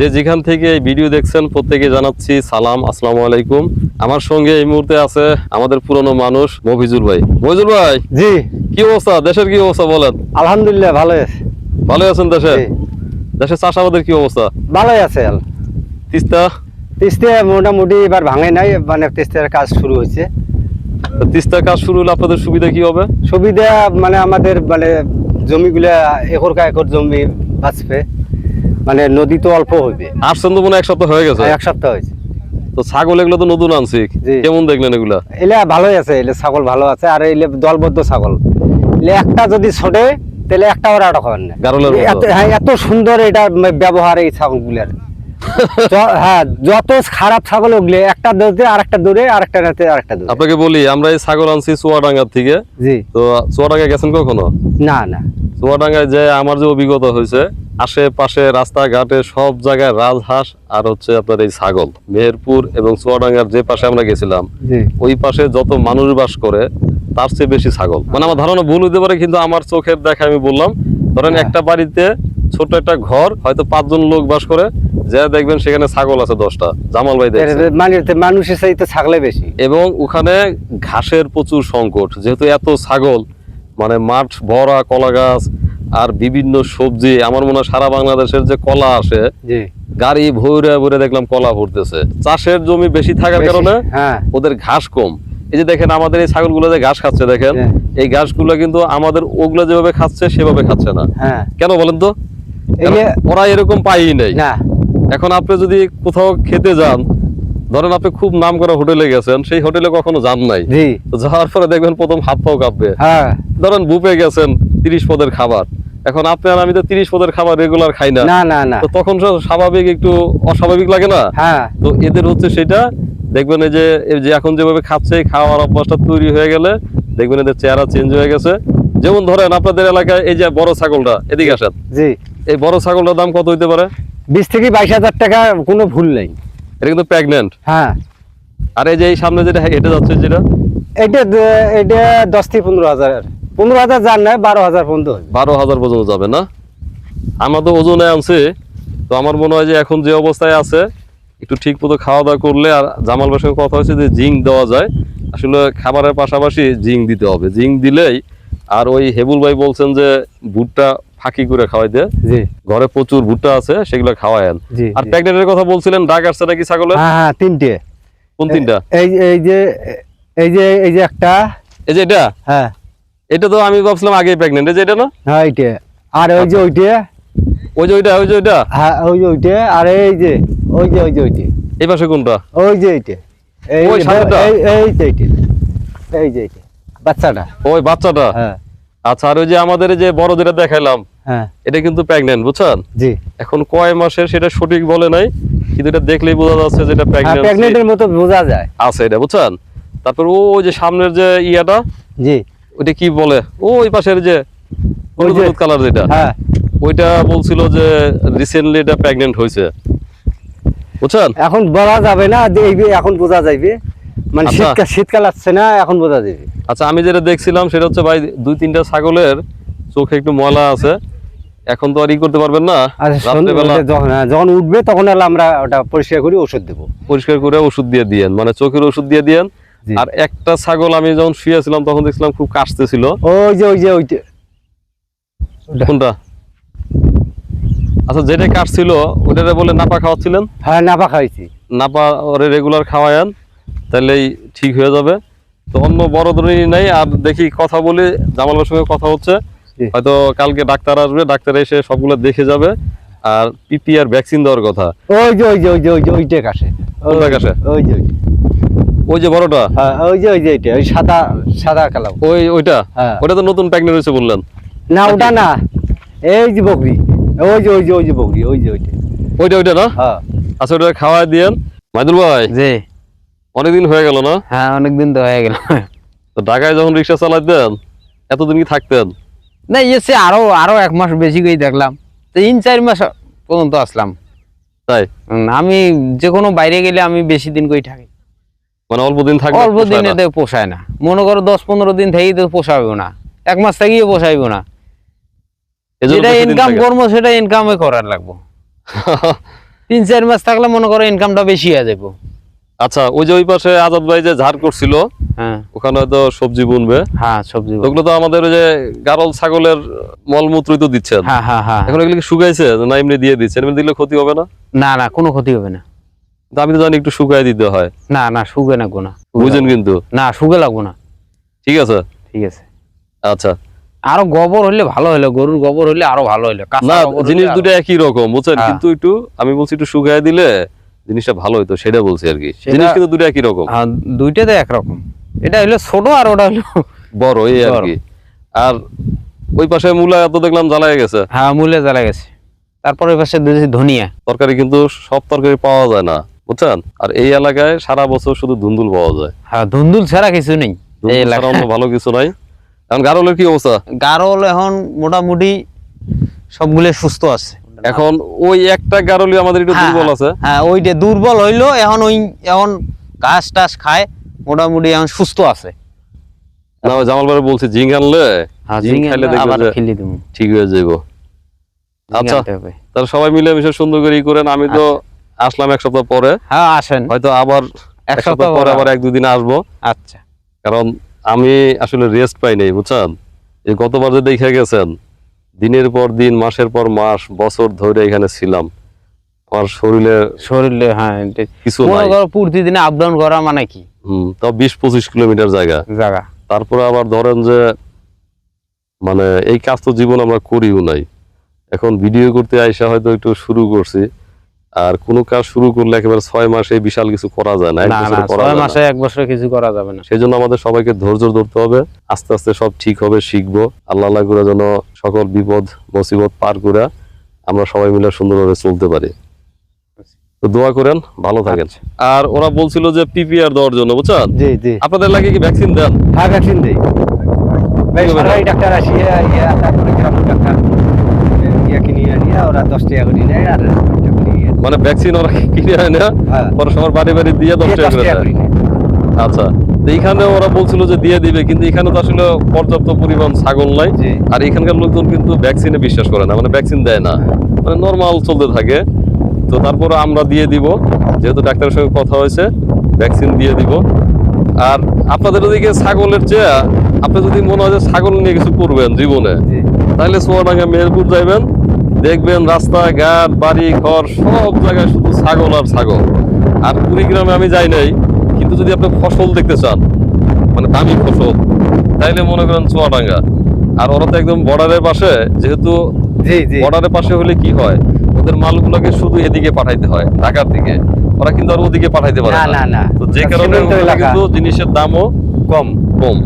যে যেখান থেকে এই ভিডিও দেখছেন প্রত্যেকে জানাচ্ছি সালাম আসসালামু আলাইকুম। আমার সঙ্গে এই মুহূর্তে আছে আমাদের পুরনো মানুষ মফিজুল ভাই। মফিজুল ভাই জি। কি অবস্থা? দেশের কি অবস্থা বলেন? আলহামদুলিল্লাহ ভালো আছে। ভালো আছেন দেশে? দেশের চাষাবাদের কি অবস্থা? ভালোই আছে তিস্তা? তিস্তা মোটামুটি এবার ভাঙে নাই মানে তিস্তের কাজ শুরু হয়েছে। তিস্তার কাজ শুরু হলে আপনাদের সুবিধা কি হবে? সুবিধা মানে আমাদের মানে জমিগুলা একর কা একর জমি বাঁচবে। মানে নদী তো অল্প হইবে। আসছেন তো মনে এক সপ্তাহ হয়ে গেছে। এক সপ্তাহ হয়েছে। তো ছাগল এগুলো তো নতুন আনছি। কেমন দেখলেন এগুলা? এলে ভালোই আছে এলে ছাগল ভালো আছে আর এলে দলবদ্ধ ছাগল। এলে একটা যদি ছোটে তাহলে একটা ওরা আটক হবেন না। হ্যাঁ এত সুন্দর এটা ব্যবহার এই ছাগলগুলার। হ্যাঁ যত খারাপ ছাগল ওগুলো একটা দৌড়ে আরেকটা দৌড়ে আরেকটা রাতে আরেকটা দৌড়ে। আপনাকে বলি আমরা এই ছাগল আনছি চুয়াডাঙ্গার থেকে। জি। তো চুয়াডাঙ্গা গেছেন কখনো? না না। চুয়াডাঙ্গায় যে আমার যে অভিজ্ঞতা হয়েছে আশেপাশে রাস্তাঘাটে সব জায়গায় রাজহাঁস আর হচ্ছে আপনার এই ছাগল। মেহেরপুর এবং চুয়াডাঙ্গার যে পাশে আমরা গেছিলাম ওই পাশে যত মানুষ বাস করে তার চেয়ে বেশি ছাগল। মানে আমার ধারণা ভুল হতে পারে কিন্তু আমার চোখের দেখা আমি বললাম ধরেন হ্যাঁ। একটা বাড়িতে ছোট একটা ঘর হয়তো পাঁচজন লোক বাস করে যে দেখবেন সেখানে ছাগল আছে দশটা। জামাল ভাই মানে মানুষের চাইতে ছাগলে বেশি। এবং ওখানে ঘাসের প্রচুর সংকট যেহেতু এত ছাগল মানে মাঠ ভরা কলা গাছ আর বিভিন্ন সবজি আমার মনে হয় সারা বাংলাদেশের যে কলা আসে গাড়ি ভরে ভরে দেখলাম কলা ভরতেছে চাষের জমি বেশি থাকার কারণে হ্যাঁ। ওদের ঘাস কম। এই যে দেখেন আমাদের এই ছাগলগুলো যে ঘাস খাচ্ছে দেখেন হ্যাঁ। এই ঘাসগুলো কিন্তু আমাদের ওগুলো যেভাবে খাচ্ছে সেভাবে খাচ্ছে না। হ্যাঁ। কেন বলেন তো? ওরা এরকম পাই নাই। এখন আপনি যদি কোথাও খেতে যান ধরেন আপনি খুব নাম করা হোটেলে গেছেন সেই হোটেলে কখনো যান নাই। যাওয়ার পরে দেখবেন প্রথম হাত পাও কাঁপবে। হ্যাঁ। ধরেন বুপে গেছেন তিরিশ পদের খাবার। এখন আপনি আর আমি তো তিরিশ পদের খাবার রেগুলার খাই না। না না না। তো তখন স্বাভাবিক একটু অস্বাভাবিক লাগে না? হ্যাঁ। তো এদের হচ্ছে সেটা দেখবেন এই যে যে এখন যেভাবে খাচ্ছে খাওয়ার অভ্যাসটা তৈরি হয়ে গেলে দেখবেন এদের চেহারা চেঞ্জ হয়ে গেছে। যেমন ধরেন আপনাদের এলাকায় এই যে বড় ছাগলটা এদিকে আসেন। জি। এই বড় ছাগলটার দাম কত হইতে পারে? বিশ থেকে বাইশ হাজার টাকা কোনো ভুল নেই। এটা কিন্তু প্রেগনেন্ট হ্যাঁ। আর এই যে এই সামনে যেটা হেঁটে যাচ্ছে যেটা? এটা এটা দশ থেকে পনেরো হাজার পনেরো হাজার যার নয় বারো হাজার পর্যন্ত বারো হাজার পর্যন্ত যাবে না? আমরা তো ওজনে আনছি তো আমার মনে হয় যে এখন যে অবস্থায় আছে একটু ঠিক মতো খাওয়া দাওয়া করলে আর জামাল ভাইয়ের কথা হয়েছে যে জিঙ্ক দেওয়া যায় আসলে খাবারের পাশাপাশি জিঙ্ক দিতে হবে। জিঙ্ক দিলেই আর ওই হেবুল ভাই বলছেন যে ভুট্টা ফাঁকি করে খাওয়াইতে জি। ঘরে প্রচুর ভুট্টা আছে সেগুলো খাওয়ায়েন আর। প্রেগনেন্টের কথা বলছিলেন ডাক আসছে নাকি ছাগলের? হ্যাঁ হ্যাঁ তিনটে। কোন তিনটা? এই এই যে এই যে এই যে একটা এই যে এটা? হ্যাঁ। এটা তো আমি ভাবছিলাম আগেই প্রেগনেন্ট এই যে এটা না? হ্যাঁ এইটা। আর ওই যে ওইটা? ওই যে ওইটা ওই যে ওইটা? হ্যাঁ ওই যে ওইটা। আর এই যে ওই যে ওই যে ওইটা। এই পাশে কোনটা? ওই যে এইটা। এই ওই সামনেটা? এই এই যে এইটা। এই যে এইটা। বাচ্চাটা। ওই বাচ্চাটা? হ্যাঁ। আচ্ছা আর ওই যে আমাদের যে বড় যেটা দেখাইলাম হ্যাঁ। এটা কিন্তু প্রেগনেন্ট বুঝছেন? জি। এখন কয় মাসের সেটা সঠিক বলে নাই কিন্তু এটা দেখলেই বোঝা যাচ্ছে যেটা প্রেগনেন্ট প্রেগনেন্টের মতো বোঝা যায়। আছে এটা বুঝছেন? তারপর ও ওই যে সামনের যে ইয়াটা জি। ওইটা কি বলে? ওই পাশের যে ওই যে- হলুদ কালার যেটা। হ্যাঁ। ওইটা বলছিল যে রিসেন্টলি এটা প্রেগনেন্ট হয়েছে। বুঝছেন? এখন বলা যাবে না এখন বোঝা যাবে মানে আচ্ছা। শীতকাল শীতকাল আসছে না এখন বোঝা যাবে। আচ্ছা আমি যেটা দেখছিলাম সেটা হচ্ছে ভাই দুই তিনটা ছাগলের চোখে একটু ময়লা আছে। এখন তো আর ই করতে পারবেন না। আচ্ছা, যখন হ্যাঁ, উঠবে তখন আমরা ওটা পরিষ্কার করে ওষুধ দেবো। পরিষ্কার করে ওষুধ দিয়ে দিয়েন। মানে চোখের ওষুধ দিয়ে দিয়েন। আর একটা ছাগল আমি যখন শুয়েছিলাম তখন দেখছিলাম খুব কাশতেছিল। ওই যে ওই যে ওইটা। কোনটা? আচ্ছা যেটা কাটছিল ওটারে বলে নাপা খাওয়াচ্ছিলেন? হ্যাঁ নাপা খাইছি। নাপা ওরে রেগুলার খাওয়ায়ান তাহলেই ঠিক হয়ে যাবে। তো অন্য বড় ধরনের নাই আর দেখি কথা বলি জামালের সঙ্গে কথা হচ্ছে। হয়তো কালকে ডাক্তার আসবে ডাক্তার এসে সবগুলো দেখে যাবে। আর পিপি আর ভ্যাকসিন দেওয়ার কথা। ওই যে ওই যে ওই যে ওই যে ওইটা কাশে? ওই যে ওই যে। ওই যে বড়টা? হ্যাঁ ওই যে ওই যে ওইটা ওই সাদা সাদা ওই ওইটা? হ্যাঁ। ওটা তো নতুন হয়েছে বললেন। না ওটা না। এই যে বকরি ওই যে ওই যে ওই যে বকরি ওই যে ওইটা। ওইটা ওইটা না? হ্যাঁ। আচ্ছা ওটা খাওয়াই দিয়েন। মাইদুল ভাই জি। অনেকদিন হয়ে গেল না? হ্যাঁ অনেকদিন তো হয়ে গেল। তো ঢাকায় যখন রিক্সা চালাতেন এতদিন কি থাকতেন? না এসে আরও আরও এক মাস বেশি করে দেখলাম। তিন চার মাস পর্যন্ত আসলাম। তাই? আমি যে কোনো বাইরে গেলে আমি বেশি দিন করে থাকি। মানে অল্প দিন থাকবে অল্প দিনে তো পোষায় না। মনে করো দশ পনেরো দিন থেকেই তো পোষাবে না। এক মাস থেকেই পোষাইব না। যেটা ইনকাম করব সেটা ইনকামে করার লাগবো। তিন চার মাস থাকলে মনে করো ইনকামটা বেশি হয়ে যাব আচ্ছা ওই যে ওই পাশে আজাদ ভাই যে ঝাড় করছিল হ্যাঁ। ওখানে হয়তো সবজি বুনবে। হ্যাঁ সবজি ওগুলো তো আমাদের ওই যে গারল ছাগলের মলমূত্রই তো দিচ্ছেন। হ্যাঁ হ্যাঁ হ্যাঁ। এখন এগুলো কি শুকাইছে না এমনি দিয়ে দিচ্ছেন এমনি দিলে ক্ষতি হবে না? না না কোনো ক্ষতি হবে না। আমি তো জানি একটু শুকাই দিতে হয়। না না শুকে না বুঝেন কিন্তু? না শুকে লাগবো না। ঠিক আছে? ঠিক আছে। আচ্ছা। আরও গোবর হইলে ভালো হইল গরুর গোবর হইলে আরও ভালো হইল কাঁচা না জিনিস দুটো একই রকম বুঝছেন? হ্যাঁ। কিন্তু একটু আমি বলছি একটু শুকাই দিলে জিনিসটা ভালো হইতো সেটা বলছি আর কি। জিনিস কিন্তু দুটো একই রকম। হ্যাঁ দুইটাতে একরকম। এটা হইল ছোট আর ওটা হইল বড় এই আর কি। আর ওই পাশে মূলা এত দেখলাম জ্বালায় গেছে। হ্যাঁ মূলে জ্বালা গেছে। তারপরে ওই পাশে ধনিয়া। তরকারি কিন্তু সব তরকারি পাওয়া যায় না। বুঝছেন? আর এই এলাকায় সারা বছর শুধু ধুন্দুল পাওয়া যায়। হ্যাঁ ধুন্দুল ছাড়া কিছু নেই। অন্য ভালো কিছু নাই। এখন গারলের কি অবস্থা? গারল এখন মোটামুটি সবগুলো সুস্থ আছে। এখন ওই একটা গারলি আমাদের একটু হ্যাঁ, দুর্বল আছে। হ্যাঁ ওইটা দুর্বল হইল এখন ওই এখন ঘাস টাস খায় মোটামুটি এখন সুস্থ আছে। না জামাল ভাই বলছে জিঙ্ক আনলে জিঙ্ক খাইলে দেখবে আবার যে খেলি দেবো। ঠিক হয়ে যাইবো। আচ্ছা তাহলে সবাই মিলে মিশে সুন্দর করে ই করেন আমি তো আসলাম এক সপ্তাহ পরে। হ্যাঁ আসেন। হয়তো আবার এক সপ্তাহ পরে আবার এক দুদিন আসব। আচ্ছা। কারণ আমি আসলে রেস্ট পাই নাই বুঝছেন? এই গতবার যে দেখে গেছেন দিনের পর দিন মাসের পর মাস বছর ধরে এখানে ছিলাম। আমার শরীরে শরীরে হ্যাঁ কিছু মনে করো প্রতিদিনে আপ ডাউন করা মানে কি? হম তাও বিশ পঁচিশ কিলোমিটার জায়গা। জায়গা। তারপরে আবার ধরেন যে মানে এই কাজ তো জীবন আমরা করিও নাই। এখন ভিডিও করতে আইসা হয়তো একটু শুরু করছি। আর কোনো কাজ শুরু করলে একেবারে ছয় মাসে বিশাল কিছু করা যায় না ছয় মাসে এক বছরে কিছু করা যাবে না। সেই জন্য আমাদের সবাইকে ধৈর্য ধরতে হবে আস্তে আস্তে সব ঠিক হবে শিখব। আল্লাহ আল্লাহ করে যেন সকল বিপদ মুসিবত পার করে আমরা সবাই মিলে সুন্দরভাবে চলতে পারি। তো দোয়া করেন ভালো থাকেন। আচ্ছা। আর ওরা বলছিল যে পিপিআর দেওয়ার জন্য বুঝছেন? জি জি। আপনাদের লাগে কি ভ্যাকসিন দেন? হ্যাঁ ভ্যাকসিন দেই। ডাক্তার আসি ইয়ে তারপরে ডাক্তার ওরা দশ টাকা করে নেয় আর। মানে ভ্যাকসিন ওরা কিনে আনে হ্যাঁ। পরে সবার বাড়ি বাড়ি দিয়ে দশ টাকা করে দেয়। আচ্ছা তো এইখানে ওরা বলছিল যে দিয়ে দিবে কিন্তু এখানে তো আসলে পর্যাপ্ত পরিমাণ ছাগল নাই। আর এখানকার লোকজন কিন্তু ভ্যাকসিনে বিশ্বাস করে না মানে ভ্যাকসিন দেয় না। মানে নর্মাল চলতে থাকে। তো তারপরে আমরা দিয়ে দিব যেহেতু ডাক্তারের সঙ্গে কথা হয়েছে ভ্যাকসিন দিয়ে দিব। আর আপনাদের ওদিকে ছাগলের চেয়ে আপনি যদি মনে হয় যে ছাগল নিয়ে কিছু করবেন জীবনে তাহলে সোয়াডাঙ্গা মেহেরপুর যাইবেন দেখবেন রাস্তাঘাট বাড়ি ঘর সব জায়গায় শুধু ছাগল আর ছাগল। আর কুড়িগ্রামে আমি যাই নাই কিন্তু যদি আপনি ফসল দেখতে চান মানে দামি ফসল তাইলে মনে করেন চুয়াডাঙ্গা। আর ওরা তো একদম বর্ডারের পাশে যেহেতু বর্ডারের পাশে হলে কি হয় ওদের মালগুলোকে শুধু এদিকে পাঠাইতে হয় ঢাকার দিকে। ওরা কিন্তু আর ওদিকে পাঠাইতে পারে না তো যে কারণে কিন্তু জিনিসের দামও কম কম।